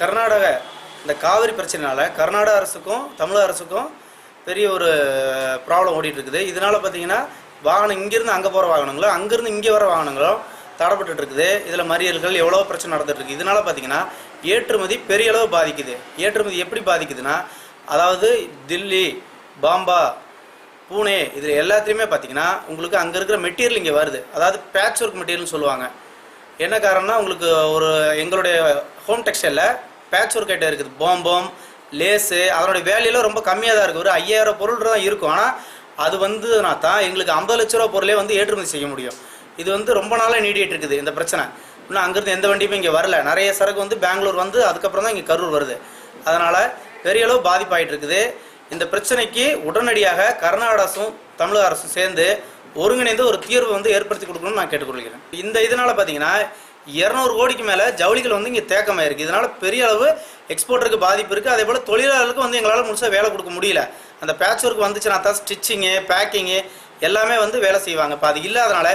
கர்நாடக இந்த காவிரி பிரச்சனைனால கர்நாடக அரசுக்கும் தமிழக அரசுக்கும் பெரிய ஒரு ப்ராப்ளம் ஓடிட்டு இருக்குது இதனால பார்த்தீங்கன்னா வாகனம் இங்கேருந்து அங்கே போகிற வாகனங்களும் அங்கேருந்து இங்கே வர வாகனங்களும் தடப்பட்டு இருக்குது இதில் மறியல்கள் எவ்வளோ பிரச்சனை நடந்துட்டுருக்கு. இதனால பார்த்தீங்கன்னா ஏற்றுமதி பெரிய அளவு பாதிக்குது. ஏற்றுமதி எப்படி பாதிக்குதுன்னா அதாவது தில்லி பாம்பா பூனே இதில் எல்லாத்துலேயுமே பார்த்தீங்கன்னா உங்களுக்கு அங்கே இருக்கிற மெட்டீரியல் இங்கே வருது. அதாவது பேட்ச் ஒர்க் மெட்டீரியல்னு சொல்லுவாங்க. என்ன காரணம்னா உங்களுக்கு ஒரு எங்களுடைய ஹோம் டெக்ஸ்டைலில் பேட்ச் ஒர்க் ஐட்டம் இருக்குது. பாம்பம் லேஸு அதனுடைய வேலையெல்லாம் ரொம்ப கம்மியாக தான் இருக்குது. ஒரு ஐயாயிரம் பொருள் தான் இருக்கும். ஆனால் அது வந்துனா தான் எங்களுக்கு ஐம்பது லட்ச ரூபா பொருளே வந்து ஏற்றுமதி செய்ய முடியும். இது வந்து ரொம்ப நாளாக நீடிட்டு இருக்குது இந்த பிரச்சனை. இன்னும் அங்கேருந்து எந்த வண்டியுமே இங்கே வரல. நிறைய சரக்கு வந்து பெங்களூர் வந்து அதுக்கப்புறம் தான் இங்கே கரூர் வருது. அதனால் பெரிய அளவு பாதிப்பாயிட்டு இருக்குது. இந்த பிரச்சனைக்கு உடனடியாக கர்நாடக அரசும் தமிழக அரசும் சேர்ந்து ஒருங்கிணைந்து ஒரு தீர்வு வந்து ஏற்படுத்தி கொடுக்கணும்னு நான் கேட்டுக்கொள்கிறேன். இந்த இதனால் பார்த்தீங்கன்னா இரநூறு கோடிக்கு மேலே ஜவுளிகள் வந்து இங்கே தேக்கமாயிருக்கு. இதனால் பெரிய அளவு எக்ஸ்போர்ட்டருக்கு பாதிப்பு இருக்குது அதே போல் தொழிலாளர்களுக்கு வந்து எங்களால் முழுசாக வேலை கொடுக்க முடியல. அந்த பேட்ச் ஒர்க் வந்துச்சுன்னா தான் ஸ்டிச்சிங்கு பேக்கிங்கு எல்லாமே வந்து வேலை செய்வாங்க. இப்போ அது இல்லாதனால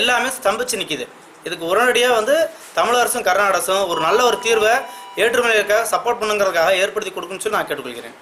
எல்லாமே ஸ்தம்பிச்சு நிற்கிது இதுக்கு உடனடியாக வந்து தமிழக அரசும் கர்நாடக அரசும் ஒரு நல்ல ஒரு தீர்வை ஏற்றுமதிக்காக சப்போர்ட் பண்ணுங்கிறதுக்காக ஏற்படுத்தி கொடுக்குன்னு சொல்லி நான் கேட்டுக்கொள்கிறேன்.